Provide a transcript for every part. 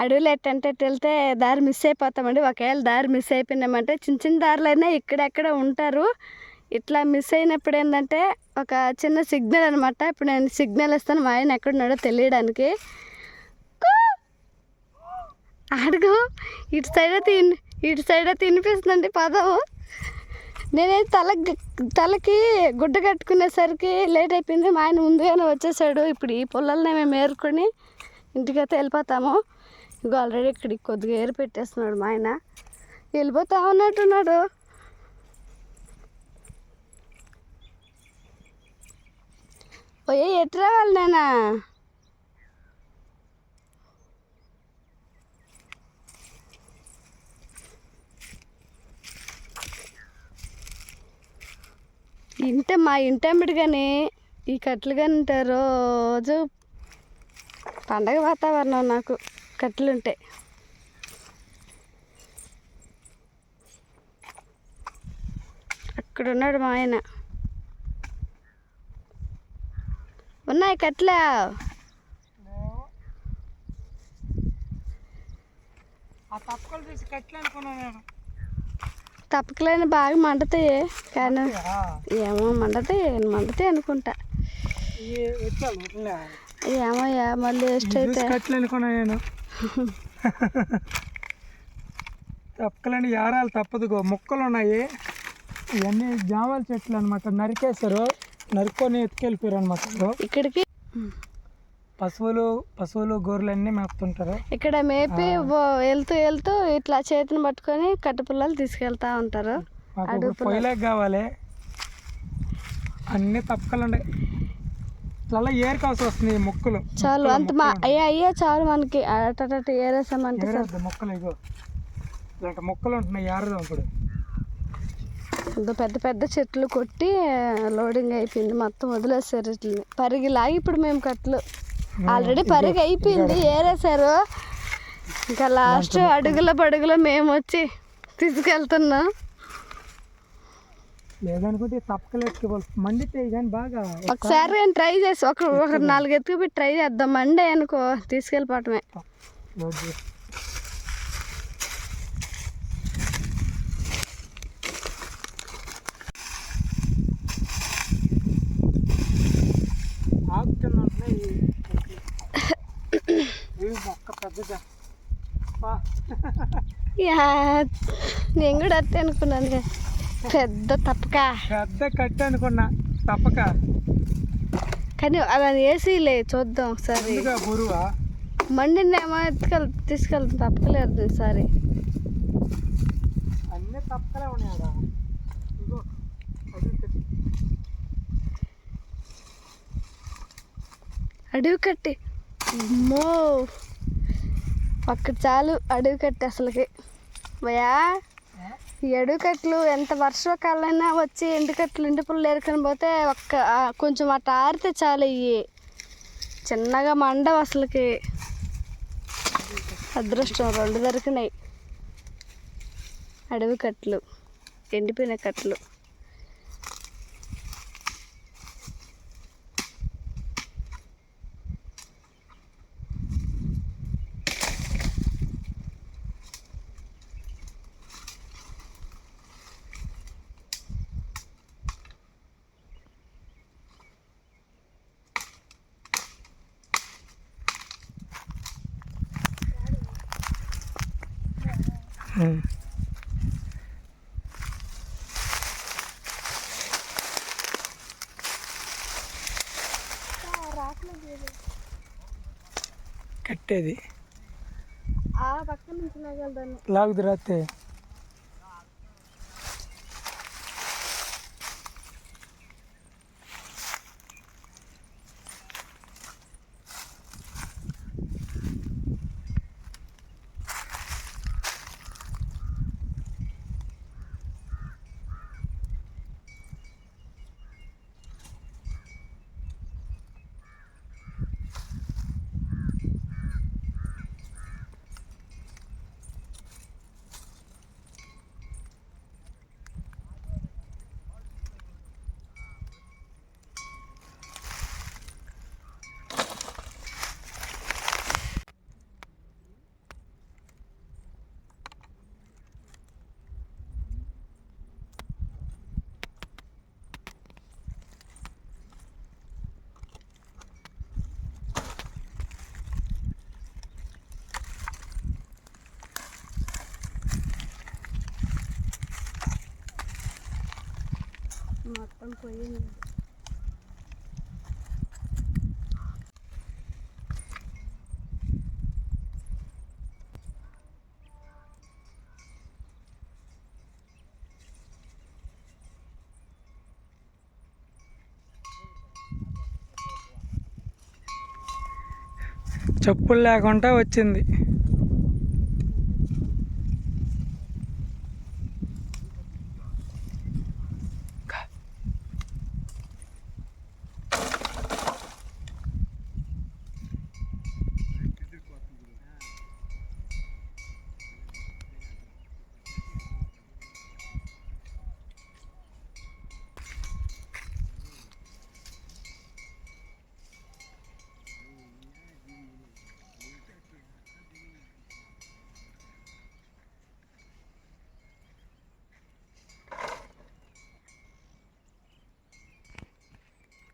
అడవులు ఎట్టంటే వెళ్తే దారి మిస్ అయిపోతామండి. ఒకవేళ దారి మిస్ అయిపోయినామంటే చిన్న చిన్న దారులైనా ఇక్కడెక్కడ ఉంటారు. ఇట్లా మిస్ అయినప్పుడు ఏంటంటే ఒక చిన్న సిగ్నల్ అనమాట ఇప్పుడు నేను సిగ్నల్ ఇస్తాను. మా ఆయన ఎక్కడున్నాడో తెలియడానికి. అడుగు. ఇటు సైడ్ తిన్ ఇటు సైడ్ తినిపిస్తుందండి పదవు నేనే తల తలకి గుడ్డ కట్టుకునేసరికి లేట్ అయిపోయింది. మా ఆయన ముందుగానే వచ్చేసాడు. ఇప్పుడు ఈ పొలాలనే మేము ఏరుకొని ఇంటికైతే వెళ్ళిపోతాము. ఇంకా ఆల్రెడీ ఇక్కడికి కొద్దిగా ఏరు పెట్టేస్తున్నాడు మా ఆయన. వెళ్ళిపోతా ఉన్నట్టున్నాడు. పోయే ఎటు రావాలి నాన్న? ఇంట మా ఇంటెంబడి కానీ ఈ కట్లు కానీ రోజు పండగ వాతావరణం నాకు. కట్లు ఉంటాయి అక్కడ ఉన్నాడు మా ఆయన. ఉన్నాయి కట్లా తప్పకలేని బాగా మండుతాయి. కానీ ఏమో మండతాయి మండుతాయి అనుకుంటా. ఏమోయ్యా మళ్ళీ వేస్ట్ అయితే తప్పకలని యారాలు తప్పదుగో. మొక్కలు ఉన్నాయి ఇవన్నీ జామాల చెట్లు అనమాట నరికేశారు. నరుక్కొని ఎత్తుకెళ్ళిపోయారు అనమాట ఇక్కడికి? పశువులు పశువులు గొర్రెలు అన్నీ మేపుతుంటారు. ఇక్కడ మేపి వెళ్తూ వెళ్తూ ఇట్లా చేతిని పట్టుకొని కట్టుపుల్లలు తీసుకెళ్తా ఉంటారు. పొయ్యిలోకి కావాలి. అన్ని తప్పకలు ఇట్లా ఏరుకోవాల్సి వస్తుంది ఈ మొక్కలు. చాలు అంత మా అయ్యా అయ్యా చాలు మనకి. అటట ఏరేసామంటే మొక్కలు ఇగో. ఇలాంటి మొక్కలు ఉంటున్నాయి ఏరదాం ఇప్పుడు. ఇంత పెద్ద పెద్ద చెట్లు కొట్టి లోడింగ్ అయిపోయింది. మొత్తం వదిలేసారు ఇట్లని పరిగి లాగి ఇప్పుడు మేము కట్లు ఆల్రెడీ పరిగి అయిపోయింది. ఏరేసారు ఇంకా లాస్ట్ అడుగుల పడుగులో మేము వచ్చి తీసుకెళ్తున్నాం. లేదనుకుంటే తప్పకలు ఎత్తుకోవాలి మండితే కానీ బాగా ఒకసారి నేను ట్రై చేసి ఒక ఒక నాలుగు ఎత్తుకు ట్రై చేద్దాం. మండే అనుకో తీసుకెళ్ళిపోవటమే. మొక్క పెద్దగా నేను కూడా అట్టే అనుకున్నాను. పెద్ద తప్పక. పెద్ద కట్ట అనుకున్నా తప్పక. కానీ అలా వేసిలే చూద్దాం ఒకసారి. బరువా? మండిందేమో ఎత్తుకెళ్ తీసుకెళ్తాం తప్పకలేదు ఈసారి. అన్నీ తప్పకలే ఉన్నాయి. అడవి కట్టి. అమ్మో. అక్కడ చాలు అడవి కట్టి అసలుకి. భయా ఎడుకట్లు ఎంత వర్షాకాలైనా వచ్చి ఎండుకట్లు ఎండు పుల్లలు ఏరుకొని పోతే ఒక్క కొంచెం అట్ట ఆరితే చాలు ఇవి చిన్నగా మండవు అసలుకి. అదృష్టం రెండు దొరికినాయి. అడవి కట్లు ఎండిపోయిన కట్లు. కట్టేది ఆ మొత్తం పోయింది చెప్పులు లేకుండా వచ్చింది.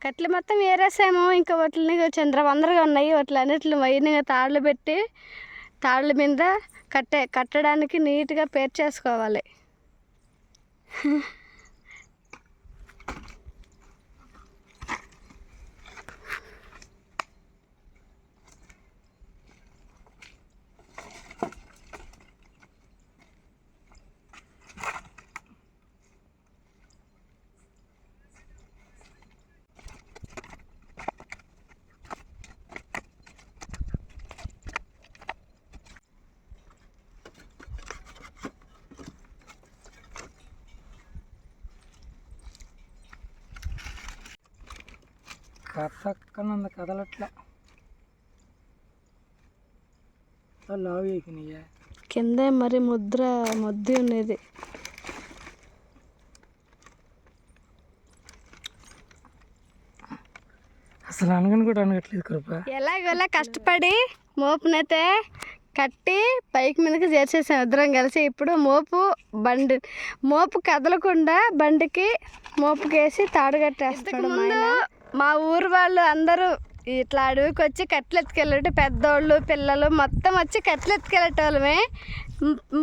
కట్లు మొత్తం ఏరేసాము. ఇంకా వాటిని చంద్రవందరగా ఉన్నాయి. వాటి అన్నిటిని వైన్గా తాళ్ళు పెట్టి తాళ్ళ మీద కట్టే కట్టడానికి నీట్గా పేర్చేసుకోవాలి. కథక్కనంద కదలట్లా. లావు ఎక్కినాయా కిందే మరి ముద్ర ముద్ది ఉండేది అసలు అనగని కూడా అనగట్లేదు కృప. ఎలాగోలా కష్టపడి మోపునైతే కట్టి పైకి మీదకి చేర్చేసాం ఇద్దరం కలిసి. ఇప్పుడు మోపు బండి మోపు కదలకుండా బండికి మోపుకేసి తాడు కట్టేస్తాడు మా ఊరు వాళ్ళు అందరూ ఇట్లా అడవికి వచ్చి కట్టెలు ఎత్తుకెళ్ళేటి పెద్దోళ్ళు పిల్లలు మొత్తం వచ్చి కట్టెలు ఎత్తుకెళ్ళేటోళ్ళమే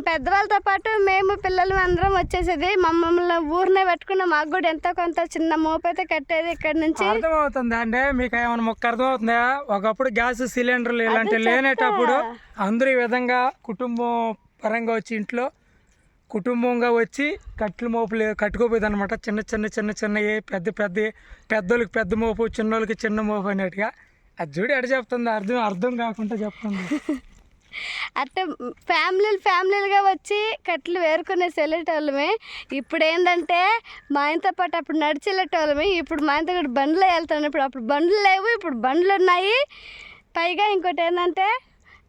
పెద్దవాళ్ళతో పాటు మేము పిల్లలు అందరం వచ్చేసేది మమ్మల్ని ఊరినే పెట్టుకున్న మాకు కూడా ఎంతో కొంత చిన్న మోపు అయితే కట్టేది ఇక్కడ నుంచి. అర్థమవుతుంది అంటే మీకు ఏమైనా మొక్క అర్థమవుతుందా? ఒకప్పుడు గ్యాస్ సిలిండర్లు ఇలాంటివి లేనేటప్పుడు అందరూ ఈ విధంగా కుటుంబం పరంగా వచ్చి ఇంట్లో కుటుంబంగా వచ్చి కట్లు మోపులు కట్టుకోపోయేది అనమాట చిన్న చిన్న చిన్న చిన్నవి పెద్ద పెద్ద పెద్దోళ్ళకి పెద్ద మోపు చిన్నోళ్ళకి చిన్న మోపు అన్నట్టుగా. అది చూడు ఎడ చెప్తుంది అర్థం అర్థం కాకుండా చెప్తుంది. అంటే ఫ్యామిలీలు ఫ్యామిలీలుగా వచ్చి కట్లు వేరుకునే వెళ్ళేటోళ్ళమే ఇప్పుడు ఏంటంటే మా ఆయనతో పాటు అప్పుడు నడిచి వెళ్ళేటోళ్ళమే ఇప్పుడు మా ఆయనతో కూడా బండ్లు వెళ్తాను. ఇప్పుడు అప్పుడు బండ్లు లేవు ఇప్పుడు బండ్లు ఉన్నాయి పైగా ఇంకోటి ఏంటంటే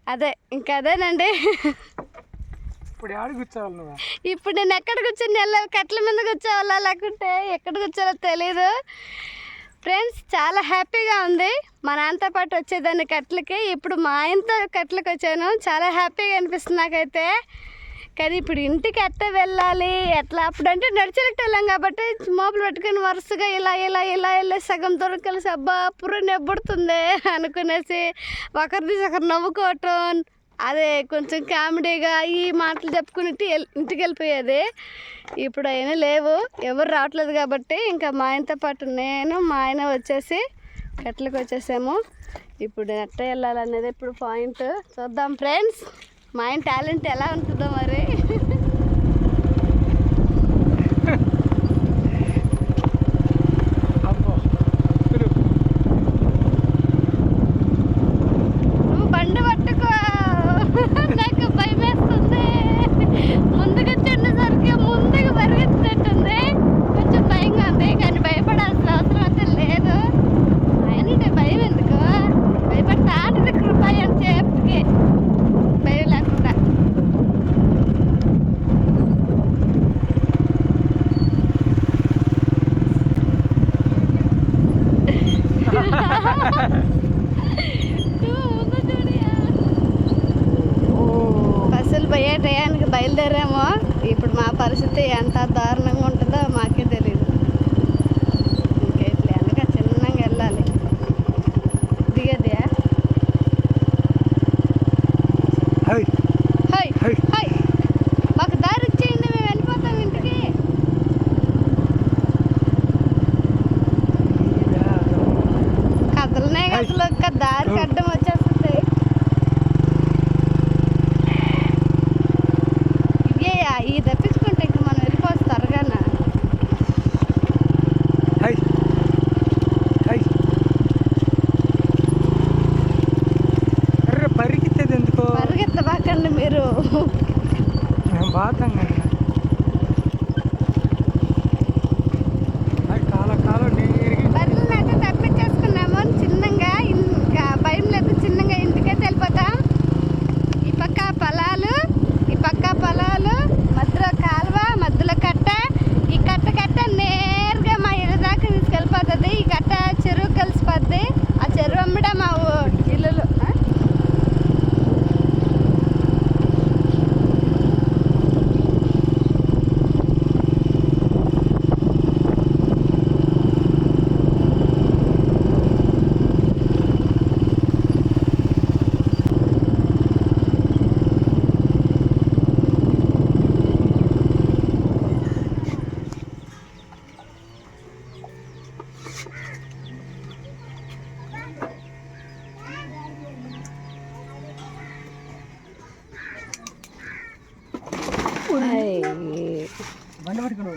అదే ఇంకా అదేనండి ఇప్పుడు కూర్చోవాలి నువ్వు? ఇప్పుడు నేను ఎక్కడ కూర్చొని వెళ్ళాలి కట్ల మీద కూర్చోవాలా లేకుంటే ఎక్కడ కూర్చోవాలో తెలీదు. ఫ్రెండ్స్ చాలా హ్యాపీగా ఉంది. మా నాన్నతో పాటు వచ్చేదాన్ని కట్లకి. ఇప్పుడు మా ఆయనతో కట్లకి వచ్చాను. చాలా హ్యాపీగా అనిపిస్తుంది నాకైతే. కానీ ఇప్పుడు ఇంటికి ఎట్ట వెళ్ళాలి? ఎట్లా? అప్పుడంటే నడిచేటట్టు వెళ్ళాం కాబట్టి మోపులు పెట్టుకుని వరుసగా ఇలా ఇలా ఇలా ఇలా సగం దూరం కలిసి అబ్బా పుర్రు నెబ్బుడుతుంది అనుకునేసి ఒకరిది ఒకరు నవ్వుకోవటం. అదే కొంచెం కామెడీగా ఈ మాటలు చెప్పుకుని ఇంటికి వెళ్ళిపోయేది. ఇప్పుడు అయినా లేవు. ఎవరు రావట్లేదు కాబట్టి ఇంకా మా ఆయనతో పాటు నేను మా ఆయన వచ్చేసి కట్లకు వచ్చేసాము. ఇప్పుడు ఎట్ట వెళ్ళాలనేది ఇప్పుడు పాయింట్ చూద్దాం ఫ్రెండ్స్. మా ఆయన టాలెంట్ ఎలా ఉంటుందో మరి అబ్బో తిరుగు. నువ్వు బండి పట్టుకో నాకు భయం వేస్తుంది ముందుకు చెండేసరికి ముందుకు పరిగెత్తినట్టుంది కొంచెం భయంగా ఉంది కానీ భయపడాల్సిన అవసరం అయితే లేదు ఆయనంటే భయం ఎందుకు భయపడతా ఆటది కృప అని చెప్పి భయం లేకుండా నువ్వు ముందు చూడియా. బస్సులు పోయే టయానికి బయలుదేరామో ఇప్పుడు మా పరిస్థితి ఎంత దారుణంగా ఉంటుందో మాకే తెలియదు ఇంకా ఇట్లా వెనక చిన్నగా వెళ్ళాలి దిగేది హై హై హై. హై మాకు దారి ఇచ్చేయండి మేము వెళ్ళిపోతాం ఇంటికి బాకండి మీరు మేము బాతాం కదా అది కాల కాలం నీరుగా బర్రెలను అయితే తప్పించేసుకున్నాము చిన్నగా ఇంకా భయం లేదు చిన్నగా ఇంటికైతే వెళ్ళిపోతాం ఈ పక్క పొలాలు ఈ పక్క పొలాలు మధ్యలో కాలువ మధ్యలో కట్ట ఈ కట్ట కట్ట నేరుగా మా ఇల్లు దాకా తీసుకెళ్ళిపోతుంది ఈ కట్ట చెరువు కలిసిపోద్ది ఆ చెరువు అమ్మడ మా ఊ- ఇల్లులు ఆ? బండి పట్టుకున్నావు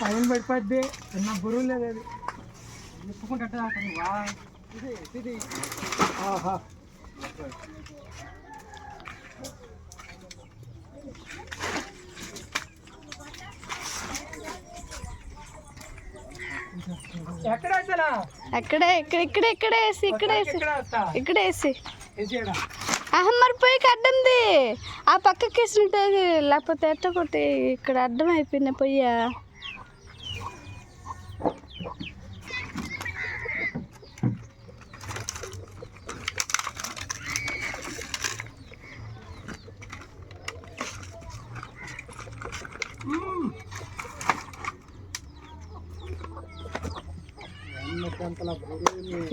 పైన పడిపోద్ది. చిన్న బరువు లేదు. అది నిప్పుకుంటే వా. ఇది ఆహా. ఎక్కడ ఇక్కడ ఇక్కడ ఇక్కడే వేసి ఇక్కడే వేసి. ఇక్కడే వేసి. మరి పోయి అడ్డంది ఆ పక్కకి వేసినట్టు లేకపోతే ఎట్ట కొట్టి ఇక్కడ అడ్డం అయిపోయిన పొయ్య.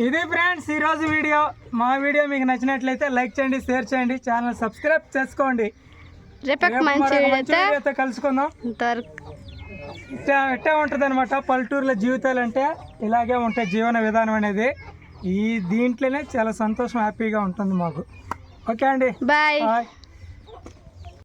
ఇది ఫ్రెండ్స్ ఈ రోజు వీడియో. మా వీడియో మీకు నచ్చినట్లయితే లైక్ చేయండి షేర్ చేయండి ఛానల్ సబ్స్క్రైబ్ చేసుకోండి. రేపు కలుసుకుందాం. ఇట్టా ఉంటుంది అనమాట పల్లెటూరులో జీవితాలు అంటే ఇలాగే ఉంటాయి జీవన విధానం అనేది ఈ దీంట్లోనే చాలా సంతోషం హ్యాపీగా ఉంటుంది మాకు. ఓకే అండి. బాయ్. బాయ్.